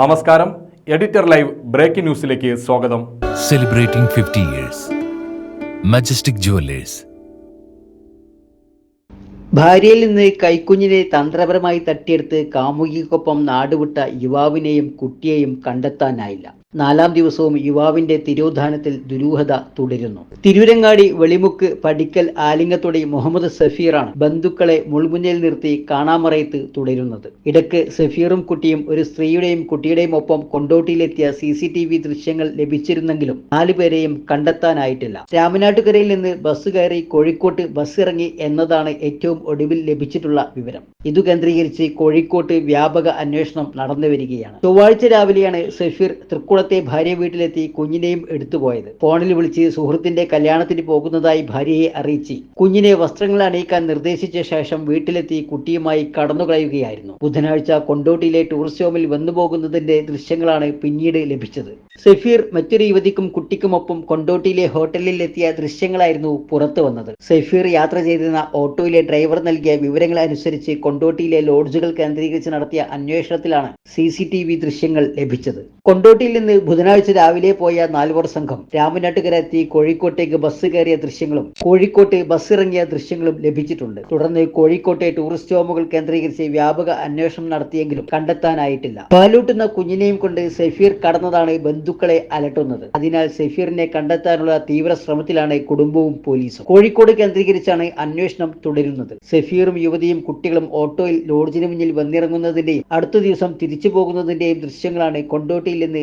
നമസ്കാരം. Editor live breaking ന്യൂസിലേക്ക് സ്വാഗതം. Celebrating fifty years Majestic Jewellers ഭാര്യയിൽ നിന്ന് കൈക്കുഞ്ഞിനെ തന്ത്രപരമായി തട്ടിയെടുത്ത് കാമുകിക്കൊപ്പം നാടുവിട്ട യുവാവിനെയും കുട്ടിയെയും കണ്ടെത്താനായില്ല. നാലാം ദിവസവും യുവാവിന്റെ തിരോധാനത്തിൽ ദുരൂഹത തുടരുന്നു. തിരൂരങ്ങാടി വെളിമുക്ക് പടിക്കൽ ആലിംഗത്തൊടി മുഹമ്മദ് സഫീറാണ് ബന്ധുക്കളെ മുൾമുന്നിൽ നിർത്തി കാണാമറയത്ത് തുടരുന്നത്. ഇടയ്ക്ക് സഫീറും കുട്ടിയും ഒരു സ്ത്രീയുടെയും കുട്ടിയുടെയും ഒപ്പം കൊണ്ടോട്ടിയിലെത്തിയ സി സി ടി വി ദൃശ്യങ്ങൾ ലഭിച്ചിരുന്നെങ്കിലും നാലുപേരെയും കണ്ടെത്താനായിട്ടില്ല. രാമനാട്ടുകരയിൽ നിന്ന് ബസ് കയറി കോഴിക്കോട്ട് ബസ് ഇറങ്ങി എന്നതാണ് ഏറ്റവും ഒടുവിൽ ലഭിച്ചിട്ടുള്ള വിവരം. ഇതു കേന്ദ്രീകരിച്ച് കോഴിക്കോട്ട് വ്യാപക അന്വേഷണം നടന്നു വരികയാണ് ചൊവ്വാഴ്ച രാവിലെയാണ് സഫീർ തൃക്കുളത്തെ ഭാര്യ വീട്ടിലെത്തി കുഞ്ഞിനെയും എടുത്തുപോയത് ഫോണിൽ വിളിച്ച് സുഹൃത്തിന്റെ കല്യാണത്തിന് പോകുന്നതായി ഭാര്യയെ അറിയിച്ച് കുഞ്ഞിനെ വസ്ത്രങ്ങൾ അണിയിക്കാൻ നിർദ്ദേശിച്ച ശേഷം വീട്ടിലെത്തി കുട്ടിയുമായി കടന്നുകളയുകയായിരുന്നു. ബുധനാഴ്ച കൊണ്ടോട്ടിയിലെ ടൂറിസ്റ്റ് ഹോമിൽ വന്നുപോകുന്നതിന്റെ ദൃശ്യങ്ങളാണ് പിന്നീട് ലഭിച്ചത്. സഫീർ മറ്റൊരു യുവതിക്കും കുട്ടിക്കുമൊപ്പം കൊണ്ടോട്ടിയിലെ ഹോട്ടലിൽ എത്തിയ ദൃശ്യങ്ങളായിരുന്നു പുറത്തു വന്നത്. സഫീർ യാത്ര ചെയ്തിരുന്ന ഓട്ടോയിലെ ഡ്രൈവർ നൽകിയ വിവരങ്ങൾ അനുസരിച്ച് കൊണ്ടോട്ടിയിലെ ലോഡ്ജുകൾ കേന്ദ്രീകരിച്ച് നടത്തിയ അന്വേഷണത്തിലാണ് സി ദൃശ്യങ്ങൾ ലഭിച്ചത്. കൊണ്ടോട്ടിയിൽ നിന്ന് ബുധനാഴ്ച രാവിലെ പോയ നാലുപേർ സംഘം രാമനാട്ടുകര എത്തി കോഴിക്കോട്ടേക്ക് ബസ് കയറിയ ദൃശ്യങ്ങളും കോഴിക്കോട്ട് ബസ് ഇറങ്ങിയ ദൃശ്യങ്ങളും ലഭിച്ചിട്ടുണ്ട്. തുടർന്ന് കോഴിക്കോട്ടെ ടൂറിസ്റ്റ് ഹോമുകൾ കേന്ദ്രീകരിച്ച് വ്യാപക അന്വേഷണം നടത്തിയെങ്കിലും കണ്ടെത്താനായിട്ടില്ല. പാലൂട്ടുന്ന കുഞ്ഞിനെയും കൊണ്ട് സഫീർ കടന്നതാണ് ബന്ധുക്കളെ അലട്ടുന്നത്. അതിനാൽ സഫീറിനെ കണ്ടെത്താനുള്ള തീവ്ര ശ്രമത്തിലാണ് കുടുംബവും പോലീസും. കോഴിക്കോട് കേന്ദ്രീകരിച്ചാണ് അന്വേഷണം തുടരുന്നത്. സഫീറും യുവതിയും കുട്ടികളും ഓട്ടോയിൽ ലോഡ്ജിന് മുന്നിൽ വന്നിറങ്ങുന്നതിന്റെയും അടുത്ത ദിവസം തിരിച്ചു പോകുന്നതിന്റെയും ദൃശ്യങ്ങളാണ് കൊണ്ടോട്ടിയിൽ നിന്ന്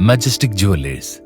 Majestic Jewelers.